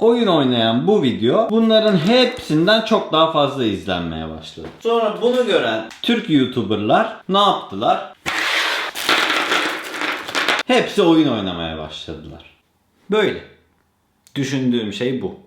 oyun oynayan bu video bunların hepsinden çok daha fazla izlenmeye başladı. Sonra bunu gören Türk YouTuber'lar ne yaptılar? Hepsi oyun oynamaya başladılar. Böyle. Düşündüğüm şey bu.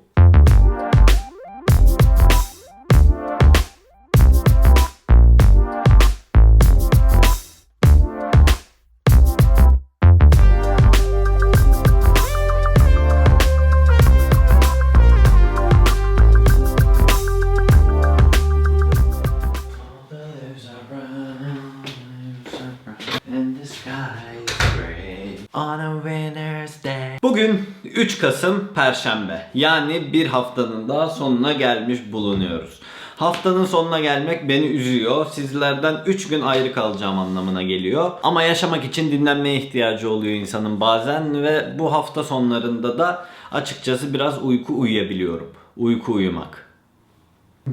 3 Kasım Perşembe. Yani bir haftanın daha sonuna gelmiş bulunuyoruz. Haftanın sonuna gelmek beni üzüyor. Sizlerden 3 gün ayrı kalacağım anlamına geliyor. Ama yaşamak için dinlenmeye ihtiyacı oluyor insanın bazen ve bu hafta sonlarında da açıkçası biraz uyku uyuyabiliyorum. Uyku uyumak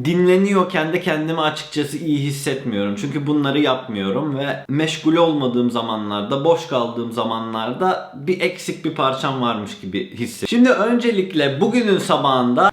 dinleniyorken de kendimi açıkçası iyi hissetmiyorum. Çünkü bunları yapmıyorum ve meşgul olmadığım zamanlarda, boş kaldığım zamanlarda bir eksik bir parçam varmış gibi hissediyorum. Şimdi öncelikle bugünün sabahında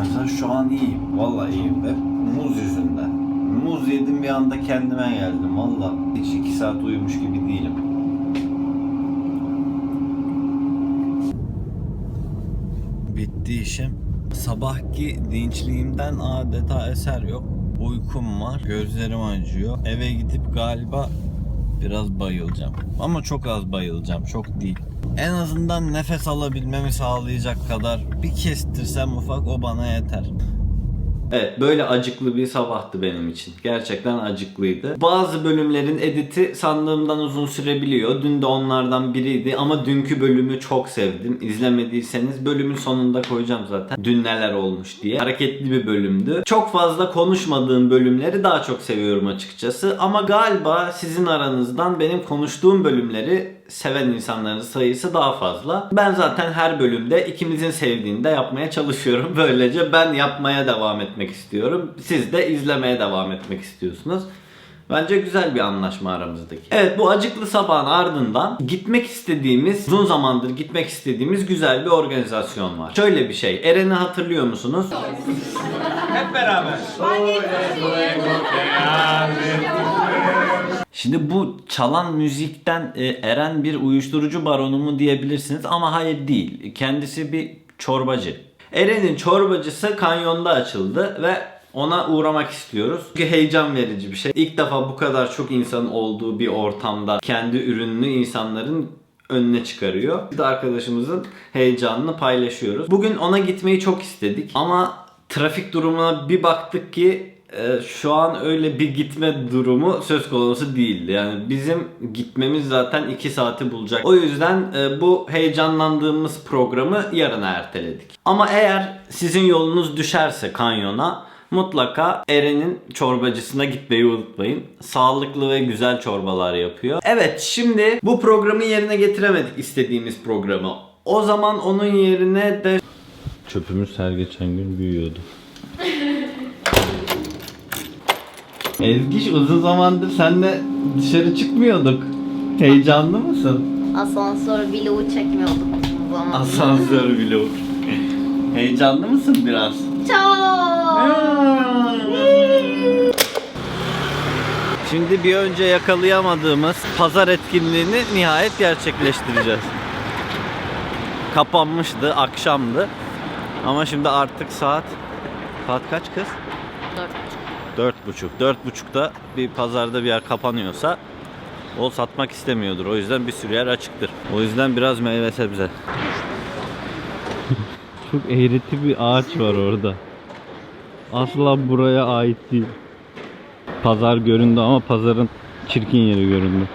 Mesela şu an iyiyim. Vallahi iyiyim. Hep muz yüzünden. Muz yedim bir anda kendime geldim. Vallahi hiç iki saat uyumuş gibi değilim. Bitti işim. Sabahki dinçliğimden adeta eser yok. Uykum var. Gözlerim acıyor. Eve gidip galiba biraz bayılacağım. Ama çok az bayılacağım. Çok değil. En azından nefes alabilmemi sağlayacak kadar bir kestirsem ufak o bana yeter. Evet böyle acıklı bir sabahtı benim için. Gerçekten acıklıydı. Bazı bölümlerin editi sandığımdan uzun sürebiliyor. Dün de onlardan biriydi ama dünkü bölümü çok sevdim. İzlemediyseniz bölümün sonunda koyacağım zaten. Dün neler olmuş diye. Hareketli bir bölümdü. Çok fazla konuşmadığım bölümleri daha çok seviyorum açıkçası. Ama galiba sizin aranızdan benim konuştuğum bölümleri seven insanların sayısı daha fazla. Ben zaten her bölümde ikimizin sevdiğini de yapmaya çalışıyorum. Böylece ben yapmaya devam etmek istiyorum. Siz de izlemeye devam etmek istiyorsunuz. Bence güzel bir anlaşma aramızdaki. Evet bu acıklı sabahın ardından gitmek istediğimiz, uzun zamandır gitmek istediğimiz güzel bir organizasyon var. Şöyle bir şey. Eren'i hatırlıyor musunuz? Hep beraber. Şimdi bu çalan müzikten e, Eren bir uyuşturucu baronu mu diyebilirsiniz ama hayır değil. Kendisi bir çorbacı. Eren'in çorbacısı kanyonda açıldı ve ona uğramak istiyoruz. Çünkü heyecan verici bir şey. İlk defa bu kadar çok insanın olduğu bir ortamda kendi ürününü insanların önüne çıkarıyor. Biz de arkadaşımızın heyecanını paylaşıyoruz. Bugün ona gitmeyi çok istedik ama trafik durumuna bir baktık ki e, şu an öyle bir gitme durumu söz konusu değildi. Yani bizim gitmemiz zaten 2 saati bulacak. O yüzden e, bu heyecanlandığımız programı yarına erteledik. Ama eğer sizin yolunuz düşerse kanyona mutlaka Eren'in çorbacısına gitmeyi unutmayın. Sağlıklı ve güzel çorbalar yapıyor. Evet şimdi bu programı yerine getiremedik istediğimiz programı. O zaman onun yerine de Çöpümüz her geçen gün büyüyordu. Ezgiş uzun zamandır senle dışarı çıkmıyorduk. Heyecanlı mısın? Asansör vlogu çekmiyorduk bu zaman. Asansör vlog. Heyecanlı mısın biraz? Çok. Şimdi bir önce yakalayamadığımız pazar etkinliğini nihayet gerçekleştireceğiz. Kapanmıştı, akşamdı. Ama şimdi artık saat saat kaç kız? Dört. Buçuk. Dört buçukta bir pazarda bir yer kapanıyorsa o satmak istemiyordur. O yüzden bir sürü yer açıktır. O yüzden biraz meyve sebze. Çok eğreti bir ağaç var orada. Asla buraya ait değil. Pazar göründü ama pazarın çirkin yeri göründü.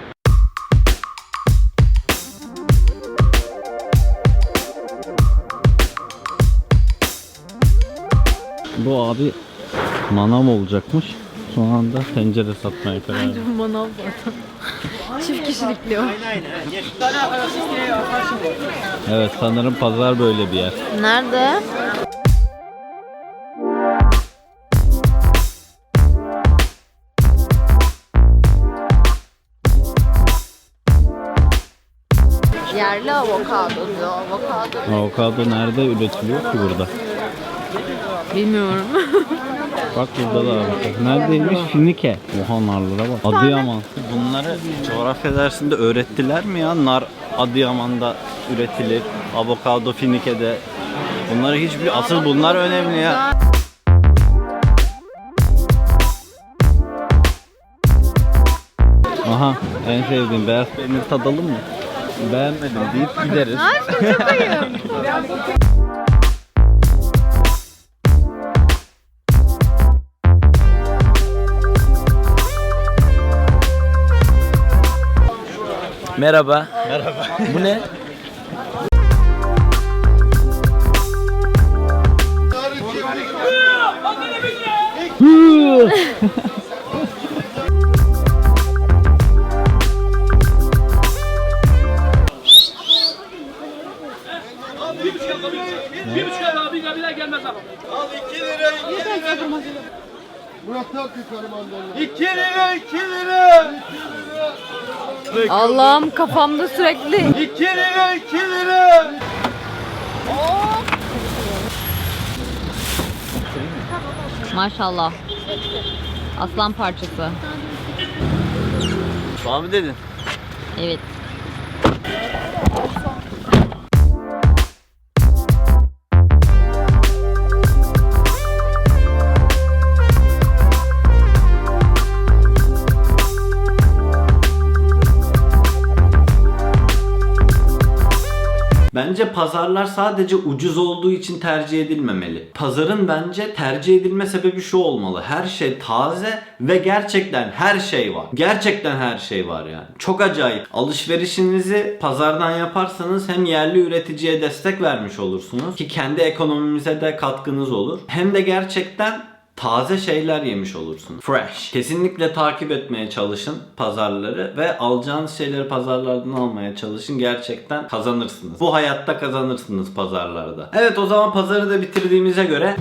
Bu abi manav olacakmış. Son anda tencere satmaya karar verdim. Manav zaten. Çift kişilikli o. Evet sanırım pazar böyle bir yer. Nerede? Yerli avokado diyor. Avokado. Avokado nerede üretiliyor ki burada? Bilmiyorum. Bak burada da avokado. Neredeymiş? Finike. Oha narlara bak. Adıyaman. Bunları coğrafya dersinde öğrettiler mi ya? Nar Adıyaman'da üretilir. Avokado Finike'de. Bunları hiçbir... Asıl bunlar önemli ya. Aha en sevdiğim beyaz peynir tadalım mı? Beğenmedim deyip gideriz. Aşkım çok ayıp. Merhaba. Merhaba. Bu ne? Allah'ım kafamda sürekli 2 lira 2 lira. Maşallah. Aslan parçası. Abi dedin. Evet. Bence pazarlar sadece ucuz olduğu için tercih edilmemeli. Pazarın bence tercih edilme sebebi şu olmalı. Her şey taze ve gerçekten her şey var. Gerçekten her şey var yani. Çok acayip. Alışverişinizi pazardan yaparsanız hem yerli üreticiye destek vermiş olursunuz ki kendi ekonomimize de katkınız olur. Hem de gerçekten taze şeyler yemiş olursunuz. Fresh. Kesinlikle takip etmeye çalışın pazarları ve alacağınız şeyleri pazarlardan almaya çalışın. Gerçekten kazanırsınız. Bu hayatta kazanırsınız pazarlarda. Evet o zaman pazarı da bitirdiğimize göre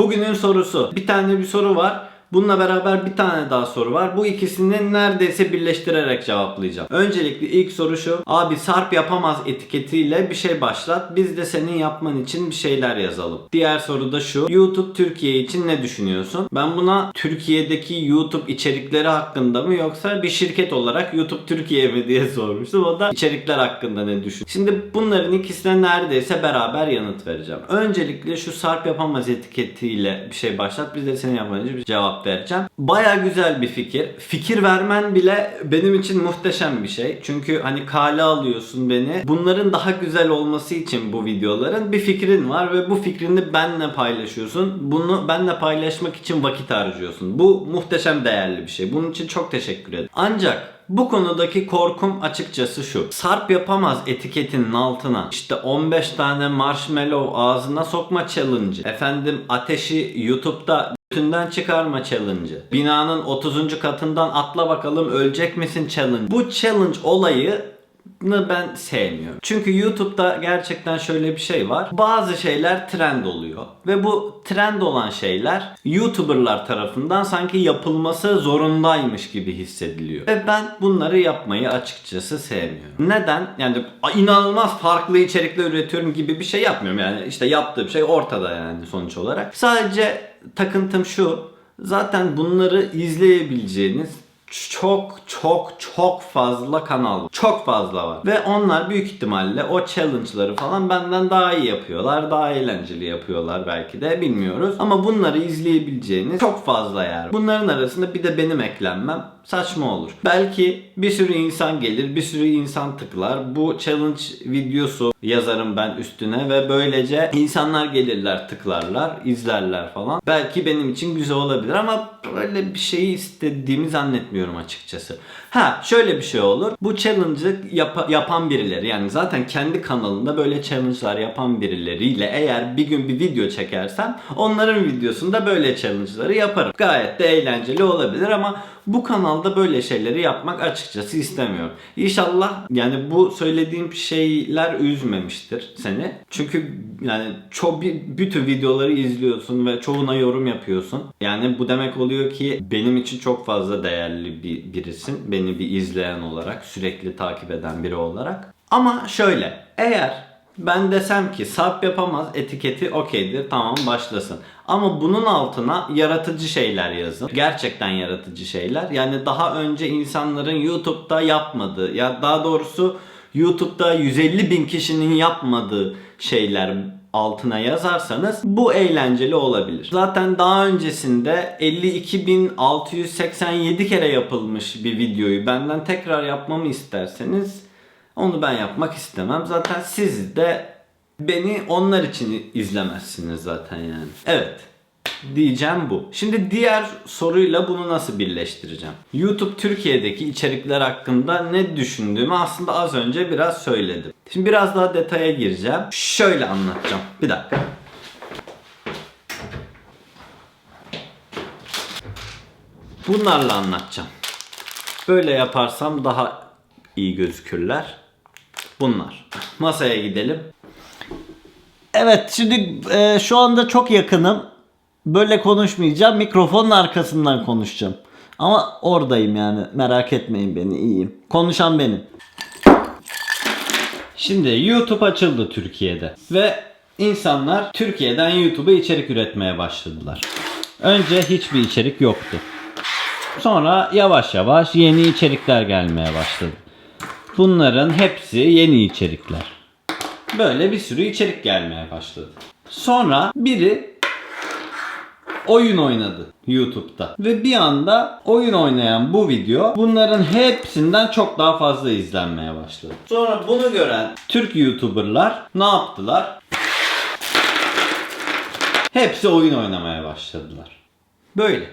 Bugünün sorusu. Bir tane bir soru var. Bununla beraber bir tane daha soru var. Bu ikisini neredeyse birleştirerek cevaplayacağım. Öncelikle ilk soru şu. Abi Sarp yapamaz etiketiyle bir şey başlat. Biz de senin yapman için bir şeyler yazalım. Diğer soru da şu. YouTube Türkiye için ne düşünüyorsun? Ben buna Türkiye'deki YouTube içerikleri hakkında mı yoksa bir şirket olarak YouTube Türkiye mi diye sormuştum. O da içerikler hakkında ne düşün. Şimdi bunların ikisine neredeyse beraber yanıt vereceğim. Öncelikle şu Sarp yapamaz etiketiyle bir şey başlat. Biz de senin yapman için bir cevap vereceğim. Baya güzel bir fikir. Fikir vermen bile benim için muhteşem bir şey. Çünkü hani kale alıyorsun beni. Bunların daha güzel olması için bu videoların bir fikrin var ve bu fikrini benle paylaşıyorsun. Bunu benle paylaşmak için vakit harcıyorsun. Bu muhteşem değerli bir şey. Bunun için çok teşekkür ederim. Ancak bu konudaki korkum açıkçası şu. Sarp yapamaz etiketinin altına işte 15 tane marshmallow ağzına sokma challenge. Efendim ateşi YouTube'da Tünden çıkarma challenge'ı. Binanın 30. katından atla bakalım ölecek misin challenge. Bu challenge olayı ben sevmiyorum. Çünkü YouTube'da gerçekten şöyle bir şey var. Bazı şeyler trend oluyor. Ve bu trend olan şeyler YouTuber'lar tarafından sanki yapılması zorundaymış gibi hissediliyor. Ve ben bunları yapmayı açıkçası sevmiyorum. Neden? Yani inanılmaz farklı içerikler üretiyorum gibi bir şey yapmıyorum. Yani işte yaptığım şey ortada yani sonuç olarak. Sadece takıntım şu. Zaten bunları izleyebileceğiniz çok çok çok fazla kanal var. Çok fazla var. Ve onlar büyük ihtimalle o challenge'ları falan benden daha iyi yapıyorlar. Daha eğlenceli yapıyorlar belki de bilmiyoruz. Ama bunları izleyebileceğiniz çok fazla yer. Bunların arasında bir de benim eklenmem saçma olur. Belki bir sürü insan gelir, bir sürü insan tıklar. Bu challenge videosu yazarım ben üstüne ve böylece insanlar gelirler, tıklarlar, izlerler falan. Belki benim için güzel olabilir ama böyle bir şeyi istediğimi zannetmiyorum açıkçası. Ha şöyle bir şey olur. Bu challenge'ı yapa- yapan birileri yani zaten kendi kanalında böyle challenge'lar yapan birileriyle eğer bir gün bir video çekersem onların videosunda böyle challenge'ları yaparım. Gayet de eğlenceli olabilir ama bu kanalda böyle şeyleri yapmak açıkçası istemiyorum. İnşallah yani bu söylediğim şeyler üzmemiştir seni. Çünkü yani çok bir, bütün videoları izliyorsun ve çoğuna yorum yapıyorsun. Yani bu demek oluyor ki benim için çok fazla değerli bir birisin. Beni bir izleyen olarak, sürekli takip eden biri olarak. Ama şöyle, eğer ben desem ki sap yapamaz etiketi okeydir tamam başlasın. Ama bunun altına yaratıcı şeyler yazın. Gerçekten yaratıcı şeyler. Yani daha önce insanların YouTube'da yapmadığı ya daha doğrusu YouTube'da 150 bin kişinin yapmadığı şeyler altına yazarsanız bu eğlenceli olabilir. Zaten daha öncesinde 52.687 kere yapılmış bir videoyu benden tekrar yapmamı isterseniz onu ben yapmak istemem. Zaten siz de beni onlar için izlemezsiniz zaten yani. Evet. Diyeceğim bu. Şimdi diğer soruyla bunu nasıl birleştireceğim? YouTube Türkiye'deki içerikler hakkında ne düşündüğümü aslında az önce biraz söyledim. Şimdi biraz daha detaya gireceğim. Şöyle anlatacağım. Bir dakika. Bunlarla anlatacağım. Böyle yaparsam daha iyi gözükürler. Bunlar. Masaya gidelim. Evet şimdi e, şu anda çok yakınım. Böyle konuşmayacağım. Mikrofonun arkasından konuşacağım. Ama oradayım yani. Merak etmeyin beni. iyiyim. Konuşan benim. Şimdi YouTube açıldı Türkiye'de. Ve insanlar Türkiye'den YouTube'a içerik üretmeye başladılar. Önce hiçbir içerik yoktu. Sonra yavaş yavaş yeni içerikler gelmeye başladı. Bunların hepsi yeni içerikler. Böyle bir sürü içerik gelmeye başladı. Sonra biri oyun oynadı YouTube'da. Ve bir anda oyun oynayan bu video bunların hepsinden çok daha fazla izlenmeye başladı. Sonra bunu gören Türk YouTuber'lar ne yaptılar? Hepsi oyun oynamaya başladılar. Böyle.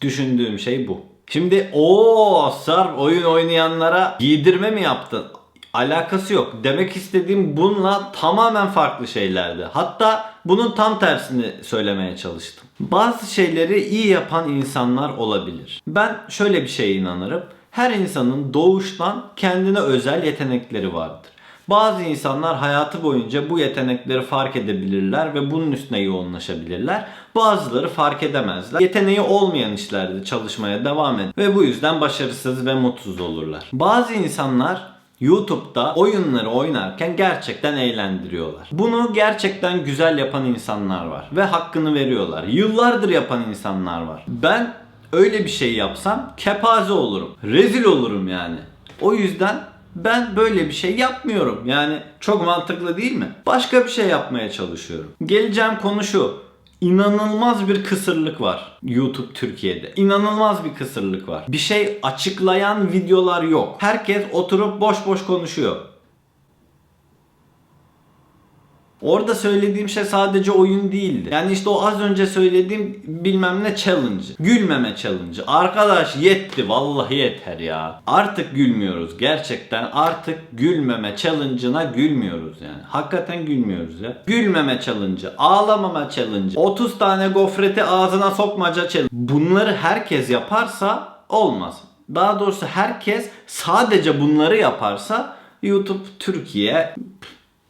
Düşündüğüm şey bu. Şimdi o sar oyun oynayanlara giydirme mi yaptın? Alakası yok. Demek istediğim bununla tamamen farklı şeylerdi. Hatta bunun tam tersini söylemeye çalıştım. Bazı şeyleri iyi yapan insanlar olabilir. Ben şöyle bir şeye inanırım. Her insanın doğuştan kendine özel yetenekleri vardır. Bazı insanlar hayatı boyunca bu yetenekleri fark edebilirler ve bunun üstüne yoğunlaşabilirler. Bazıları fark edemezler. Yeteneği olmayan işlerde çalışmaya devam eder ve bu yüzden başarısız ve mutsuz olurlar. Bazı insanlar YouTube'da oyunları oynarken gerçekten eğlendiriyorlar. Bunu gerçekten güzel yapan insanlar var ve hakkını veriyorlar. Yıllardır yapan insanlar var. Ben öyle bir şey yapsam kepaze olurum. Rezil olurum yani. O yüzden ben böyle bir şey yapmıyorum. Yani çok mantıklı değil mi? Başka bir şey yapmaya çalışıyorum. Geleceğim konu şu. İnanılmaz bir kısırlık var YouTube Türkiye'de. İnanılmaz bir kısırlık var. Bir şey açıklayan videolar yok. Herkes oturup boş boş konuşuyor. Orada söylediğim şey sadece oyun değildi. Yani işte o az önce söylediğim bilmem ne challenge. Gülmeme challenge. Arkadaş yetti vallahi yeter ya. Artık gülmüyoruz gerçekten. Artık gülmeme challenge'ına gülmüyoruz yani. Hakikaten gülmüyoruz ya. Gülmeme challenge, ağlamama challenge, 30 tane gofreti ağzına sokmaca challenge. Bunları herkes yaparsa olmaz. Daha doğrusu herkes sadece bunları yaparsa YouTube Türkiye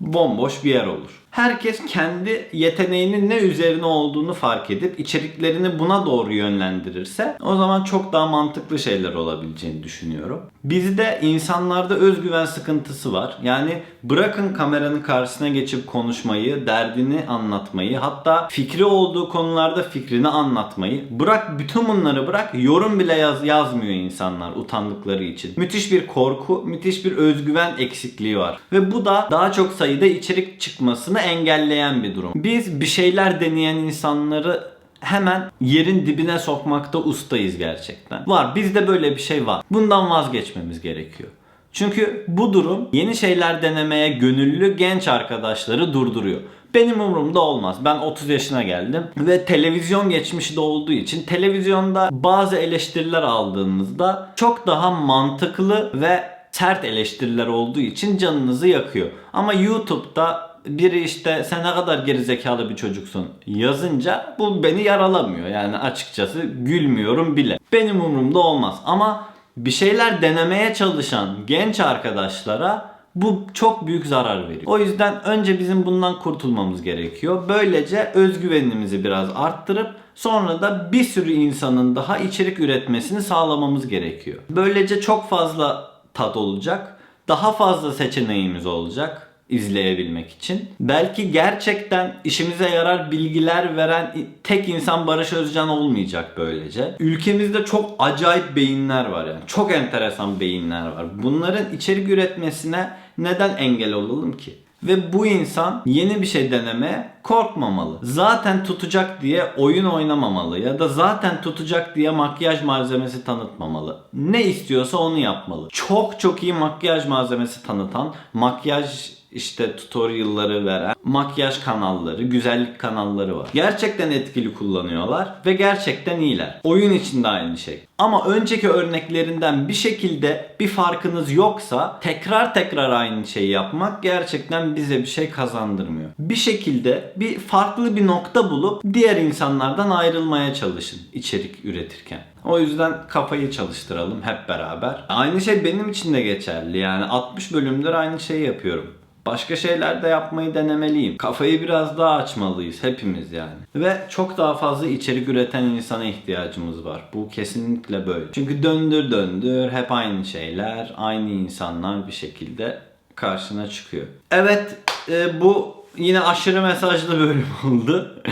bomboş bir yer olur. Herkes kendi yeteneğinin ne üzerine olduğunu fark edip içeriklerini buna doğru yönlendirirse o zaman çok daha mantıklı şeyler olabileceğini düşünüyorum. Bizde insanlarda özgüven sıkıntısı var. Yani bırakın kameranın karşısına geçip konuşmayı, derdini anlatmayı, hatta fikri olduğu konularda fikrini anlatmayı. Bırak bütün bunları bırak yorum bile yaz, yazmıyor insanlar utandıkları için. Müthiş bir korku, müthiş bir özgüven eksikliği var. Ve bu da daha çok sayıda içerik çıkmasını engelleyen bir durum. Biz bir şeyler deneyen insanları hemen yerin dibine sokmakta ustayız gerçekten. Var bizde böyle bir şey var. Bundan vazgeçmemiz gerekiyor. Çünkü bu durum yeni şeyler denemeye gönüllü genç arkadaşları durduruyor. Benim umurumda olmaz. Ben 30 yaşına geldim ve televizyon geçmişi de olduğu için televizyonda bazı eleştiriler aldığınızda çok daha mantıklı ve sert eleştiriler olduğu için canınızı yakıyor. Ama YouTube'da biri işte sen ne kadar gerizekalı bir çocuksun yazınca bu beni yaralamıyor. Yani açıkçası gülmüyorum bile. Benim umurumda olmaz ama bir şeyler denemeye çalışan genç arkadaşlara bu çok büyük zarar veriyor. O yüzden önce bizim bundan kurtulmamız gerekiyor. Böylece özgüvenimizi biraz arttırıp sonra da bir sürü insanın daha içerik üretmesini sağlamamız gerekiyor. Böylece çok fazla tat olacak. Daha fazla seçeneğimiz olacak izleyebilmek için. Belki gerçekten işimize yarar bilgiler veren tek insan Barış Özcan olmayacak böylece. Ülkemizde çok acayip beyinler var yani. Çok enteresan beyinler var. Bunların içerik üretmesine neden engel olalım ki? Ve bu insan yeni bir şey denemeye korkmamalı. Zaten tutacak diye oyun oynamamalı ya da zaten tutacak diye makyaj malzemesi tanıtmamalı. Ne istiyorsa onu yapmalı. Çok çok iyi makyaj malzemesi tanıtan, makyaj işte tutorial'ları veren makyaj kanalları, güzellik kanalları var. Gerçekten etkili kullanıyorlar ve gerçekten iyiler. Oyun için de aynı şey. Ama önceki örneklerinden bir şekilde bir farkınız yoksa tekrar tekrar aynı şeyi yapmak gerçekten bize bir şey kazandırmıyor. Bir şekilde bir farklı bir nokta bulup diğer insanlardan ayrılmaya çalışın içerik üretirken. O yüzden kafayı çalıştıralım hep beraber. Aynı şey benim için de geçerli. Yani 60 bölümdür aynı şeyi yapıyorum. Başka şeyler de yapmayı denemeliyim. Kafayı biraz daha açmalıyız hepimiz yani. Ve çok daha fazla içerik üreten insana ihtiyacımız var. Bu kesinlikle böyle. Çünkü döndür döndür hep aynı şeyler, aynı insanlar bir şekilde karşına çıkıyor. Evet e, bu yine aşırı mesajlı bölüm oldu.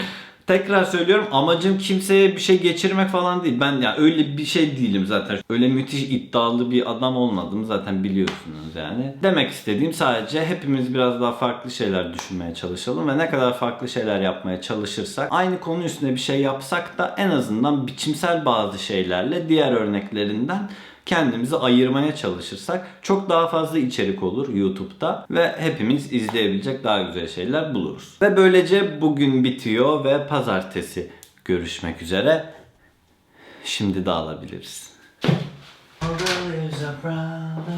Tekrar söylüyorum amacım kimseye bir şey geçirmek falan değil. Ben ya öyle bir şey değilim zaten. Öyle müthiş iddialı bir adam olmadım zaten biliyorsunuz yani. Demek istediğim sadece hepimiz biraz daha farklı şeyler düşünmeye çalışalım ve ne kadar farklı şeyler yapmaya çalışırsak aynı konu üstüne bir şey yapsak da en azından biçimsel bazı şeylerle diğer örneklerinden kendimizi ayırmaya çalışırsak çok daha fazla içerik olur YouTube'da ve hepimiz izleyebilecek daha güzel şeyler buluruz. Ve böylece bugün bitiyor ve pazartesi görüşmek üzere. Şimdi dağılabiliriz. İs a.